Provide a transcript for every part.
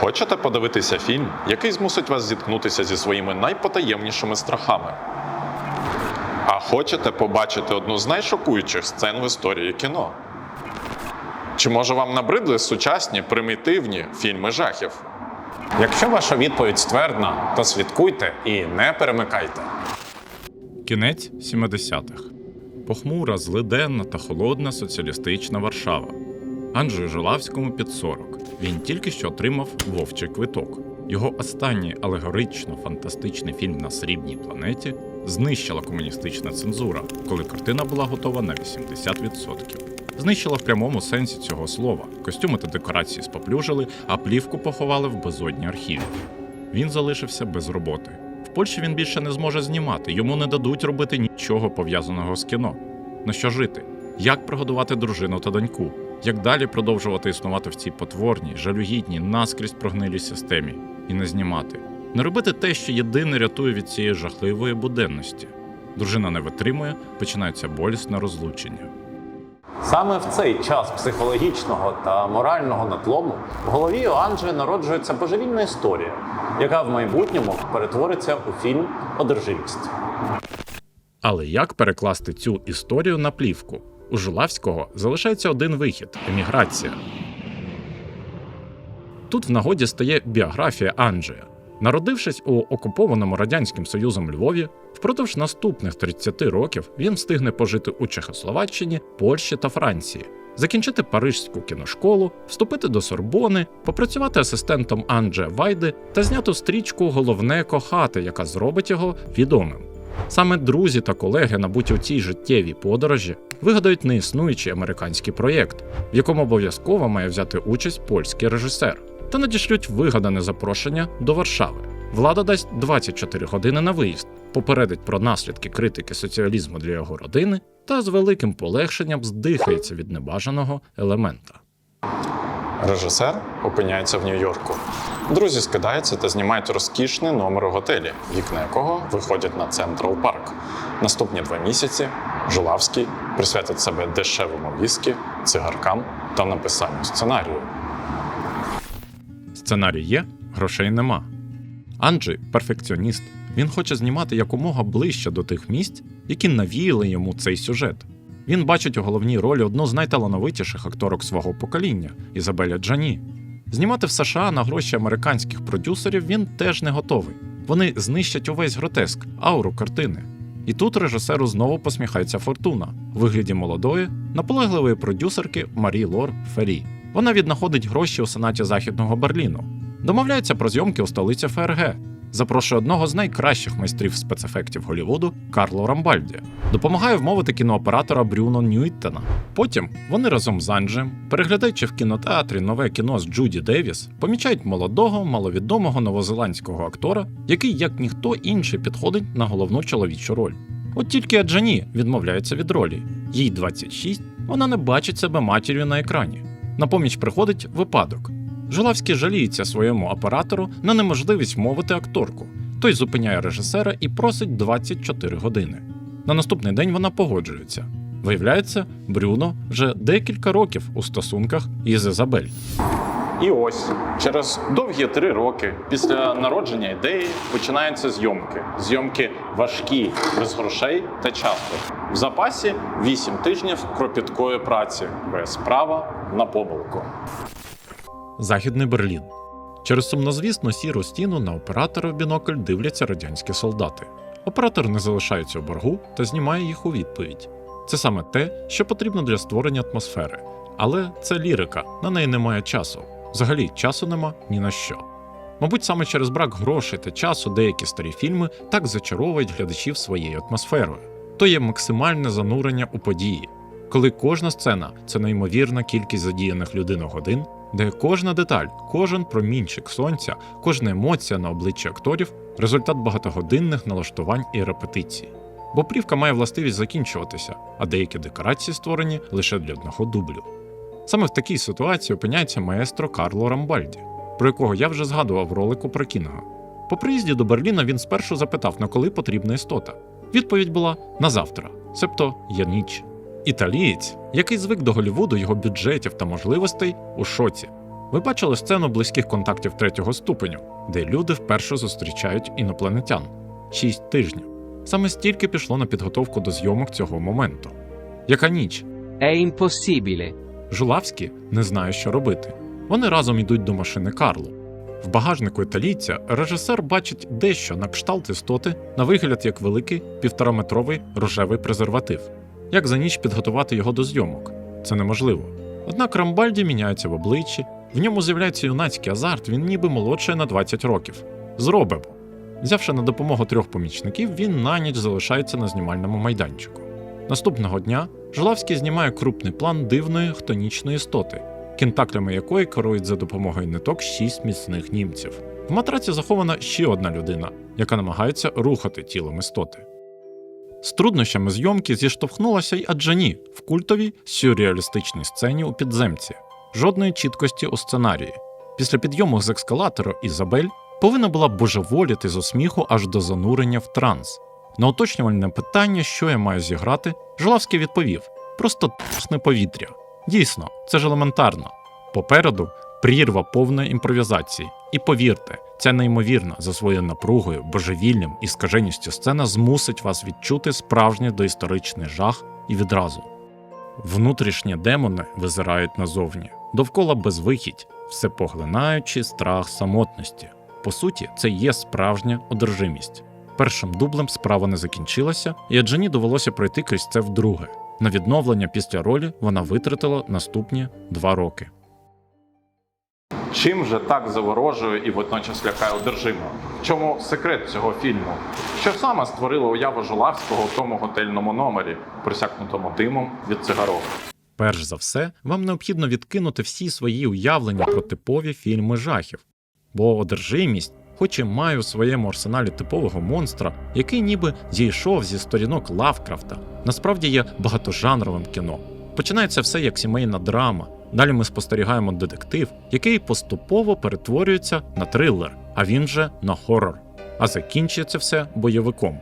Хочете подивитися фільм, який змусить вас зіткнутися зі своїми найпотаємнішими страхами? А хочете побачити одну з найшокуючих сцен в історії кіно? Чи може вам набридли сучасні примітивні фільми жахів? Якщо ваша відповідь ствердна, то слідкуйте і не перемикайте. Кінець 70-х. Похмура, злиденна та холодна соціалістична Варшава. Анджею Жулавському під 40. Він тільки що отримав вовчий квиток. Його останній алегорично-фантастичний фільм на срібній планеті знищила комуністична цензура, коли картина була готова на 80%. Знищила в прямому сенсі цього слова. Костюми та декорації споплюжили, а плівку поховали в безодні архівів. Він залишився без роботи. В Польщі він більше не зможе знімати, йому не дадуть робити нічого пов'язаного з кіно. На що жити? Як прогодувати дружину та доньку? Як далі продовжувати існувати в цій потворній, жалюгідній, наскрізь прогнилій системі і не знімати? Не робити те, що єдине рятує від цієї жахливої буденності. Дружина не витримує, починається болісне розлучення. Саме в цей час психологічного та морального надлому в голові у народжується божевільна історія, яка в майбутньому перетвориться у фільм Одержимість. Але як перекласти цю історію на плівку? У Жулавського залишається один вихід еміграція. Тут в нагоді стає біографія Анджея. Народившись у окупованому радянським союзом Львові, впродовж наступних 30 років він встигне пожити у Чехословаччині, Польщі та Франції, закінчити Парижську кіношколу, вступити до Сорбони, попрацювати асистентом Анджея Вайди та зняти стрічку Головне кохати, яка зробить його відомим. Саме друзі та колеги, набуті у цій життєвій подорожі, вигадають неіснуючий американський проєкт, в якому обов'язково має взяти участь польський режисер, та надішлють вигадане запрошення до Варшави. Влада дасть 24 години на виїзд, попередить про наслідки критики соціалізму для його родини та з великим полегшенням здихається від небажаного елемента. Режисер опиняється в Нью-Йорку. Друзі скидаються та знімають розкішний номер у готелі, вікна якого виходять на Централ Парк. Наступні два місяці Жулавський присвятить себе дешевому віскі, цигаркам та написанню сценарію. Сценарій є, грошей нема. Анджі перфекціоніст. Він хоче знімати якомога ближче до тих місць, які навіяли йому цей сюжет. Він бачить у головній ролі одну з найталановитіших акторок свого покоління Ізабеля Джані. Знімати в США на гроші американських продюсерів він теж не готовий. Вони знищать увесь гротеск, ауру картини. І тут режисеру знову посміхається фортуна у вигляді молодої, наполегливої продюсерки Марі Лор Фері. Вона віднаходить гроші у сенаті Західного Берліну, домовляється про зйомки у столиці ФРГ, запрошує одного з найкращих майстрів спецефектів Голлівуду Карло Рамбальді, допомагає вмовити кінооператора Брюно Ньюіттена. Потім вони разом з Анджем, переглядаючи в кінотеатрі нове кіно з Джуді Девіс, помічають молодого, маловідомого новозеландського актора, який, як ніхто інший, підходить на головну чоловічу роль. От тільки Аджані відмовляється від ролі. Їй 26, вона не бачить себе матір'ю на екрані. На поміч приходить випадок. Жулавський жаліється своєму оператору на неможливість мовити акторку. Той зупиняє режисера і просить 24 години. На наступний день вона погоджується. Виявляється, Брюно вже декілька років у стосунках із Ізабель. І ось через довгі три роки після народження ідеї починаються зйомки. Зйомки важкі, без грошей та часу. В запасі 8 тижнів кропіткої праці, без права на помилку. Західний Берлін. Через сумнозвісну сіру стіну на оператора в бінокль дивляться радянські солдати. Оператор не залишається у боргу та знімає їх у відповідь. Це саме те, що потрібно для створення атмосфери. Але це лірика, на неї немає часу. Взагалі, часу нема ні на що. Мабуть, саме через брак грошей та часу деякі старі фільми так зачаровують глядачів своєю атмосферою. То є максимальне занурення у події, коли кожна сцена це неймовірна кількість задіяних людиногодин, де кожна деталь, кожен промінчик сонця, кожна емоція на обличчі акторів результат багатогодинних налаштувань і репетицій. Бо плівка має властивість закінчуватися, а деякі декорації створені лише для одного дублю. Саме в такій ситуації опиняється маестро Карло Рамбальді, про якого я вже згадував ролику про Кінга. По приїзді до Берліна він спершу запитав, на коли потрібна істота. Відповідь була на завтра, себто є ніч. Італієць, який звик до Голлівуду, його бюджетів та можливостей, у шоці. Ви бачили сцену близьких контактів третього ступеню, де люди вперше зустрічають інопланетян шість тижнів. Саме стільки пішло на підготовку до зйомок цього моменту. Яка ніч? È impossibile. Жулавські не знає, що робити. Вони разом йдуть до машини Карлу. В багажнику італійця режисер бачить дещо на кшталт істоти на вигляд як великий півтораметровий рожевий презерватив. Як за ніч підготувати його до зйомок? Це неможливо. Однак Рамбальді міняється в обличчі, в ньому з'являється юнацький азарт, він ніби молодший на 20 років. Зробимо. Взявши на допомогу трьох помічників, він на ніч залишається на знімальному майданчику. Наступного дня Жулавський знімає крупний план дивної хтонічної істоти, кентаклями якої керують за допомогою ниток шість міцних німців. В матраці захована ще одна людина, яка намагається рухати тілом істоти. З труднощами зйомки зіштовхнулася й Аджані в культовій сюрреалістичній сцені у підземці, жодної чіткості у сценарії. Після підйому з ескалатора Ізабель повинна була божеволіти з усміху аж до занурення в транс. На уточнювальне питання, що я маю зіграти, Жолавський відповів: просто тхне повітря. Дійсно, це ж елементарно. Попереду прірва повної імпровізації. І повірте, ця неймовірна за своєю напругою, божевільням і скаженістю сцена змусить вас відчути справжній доісторичний жах і відразу. Внутрішні демони визирають назовні, довкола безвихідь, всепоглинаючий страх самотності. По суті, це є справжня одержимість. Першим дублем справа не закінчилася, і Аджані довелося пройти крізь це вдруге. На відновлення після ролі вона витратила наступні два роки. Чим же так заворожує і водночас лякає одержимо? В чому секрет цього фільму? Що саме створило уяву Жулавського в тому готельному номері, присякнутому димом від цигарок? Перш за все, вам необхідно відкинути всі свої уявлення про типові фільми жахів, бо одержимість, хоч і має у своєму арсеналі типового монстра, який ніби зійшов зі сторінок Лавкрафта, насправді є багатожанровим кіно. Починається все як сімейна драма. Далі ми спостерігаємо детектив, який поступово перетворюється на трилер, а він же на хорор. А закінчується все бойовиком.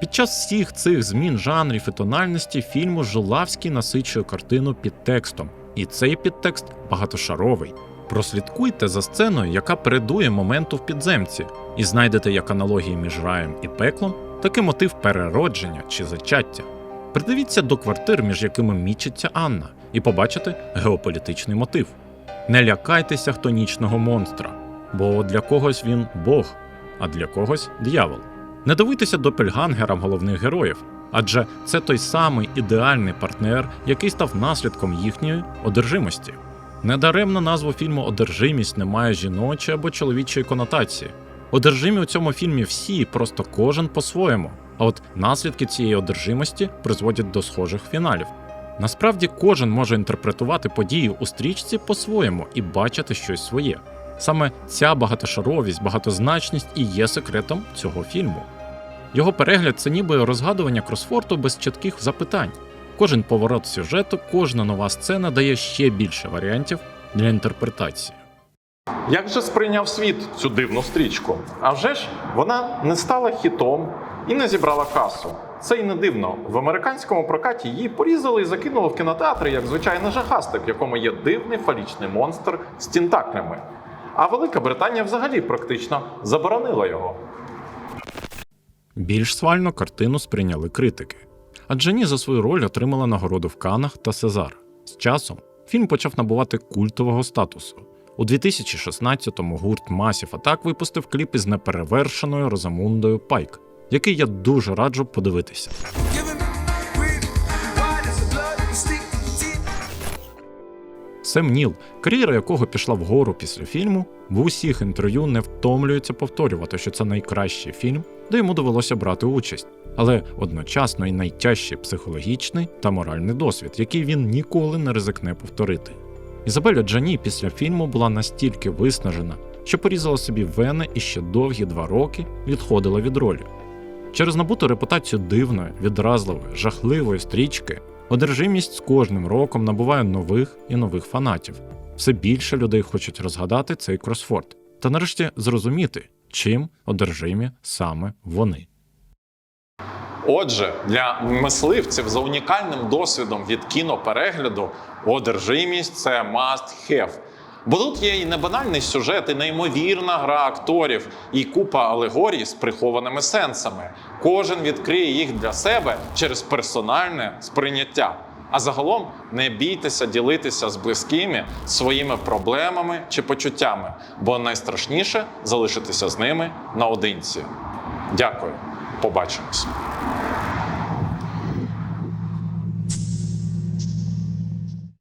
Під час всіх цих змін жанрів і тональності фільму Жулавський насичує картину підтекстом, і цей підтекст багатошаровий. Прослідкуйте за сценою, яка передує моменту в підземці, і знайдете як аналогії між раєм і пеклом, так і мотив переродження чи зачаття. Придивіться до квартир, між якими мічиться Анна, і побачите геополітичний мотив. Не лякайтеся хтонічного монстра, бо для когось він Бог, а для когось дьявол. Не дивуйтеся допельгангерам головних героїв, адже це той самий ідеальний партнер, який став наслідком їхньої одержимості. Недаремно назву фільму Одержимість не має жіночої або чоловічої конотації. Одержимі у цьому фільмі всі, просто кожен по-своєму. А от наслідки цієї одержимості призводять до схожих фіналів. Насправді кожен може інтерпретувати події у стрічці по-своєму і бачити щось своє. Саме ця багатошаровість, багатозначність і є секретом цього фільму. Його перегляд це ніби розгадування кросфорту без чітких запитань. Кожен поворот сюжету, кожна нова сцена дає ще більше варіантів для інтерпретації. Як же сприйняв світ цю дивну стрічку? А вже ж вона не стала хітом і не зібрала касу. Це й не дивно. В американському прокаті її порізали і закинули в кінотеатри як звичайний жахастик, в якому є дивний фалічний монстр з тінтаклями. А Велика Британія взагалі практично заборонила його. Більш свально картину сприйняли критики. А Джені за свою роль отримала нагороду в Канах та Сезар. З часом фільм почав набувати культового статусу. У 2016-му гурт Massive Attack випустив кліп із неперевершеною Розамундою Пайк, який я дуже раджу подивитися. Сем Ніл, кар'єра якого пішла вгору після фільму, в усіх інтерв'ю не втомлюється повторювати, що це найкращий фільм, де йому довелося брати участь, але одночасно і найтяжчий психологічний та моральний досвід, який він ніколи не ризикне повторити. Ізабеля Джані після фільму була настільки виснажена, що порізала собі вени і ще довгі два роки відходила від ролі. Через набуту репутацію дивної, відразливої, жахливої стрічки, одержимість з кожним роком набуває нових і нових фанатів. Все більше людей хочуть розгадати цей кросфорд та нарешті зрозуміти, чим одержимі саме вони. Отже, для мисливців за унікальним досвідом від кіноперегляду одержимість це must have. Бо тут є і небанальний сюжет, і неймовірна гра акторів, і купа алегорій з прихованими сенсами. Кожен відкриє їх для себе через персональне сприйняття. А загалом не бійтеся ділитися з близькими своїми проблемами чи почуттями, бо найстрашніше залишитися з ними наодинці. Дякую, побачимось.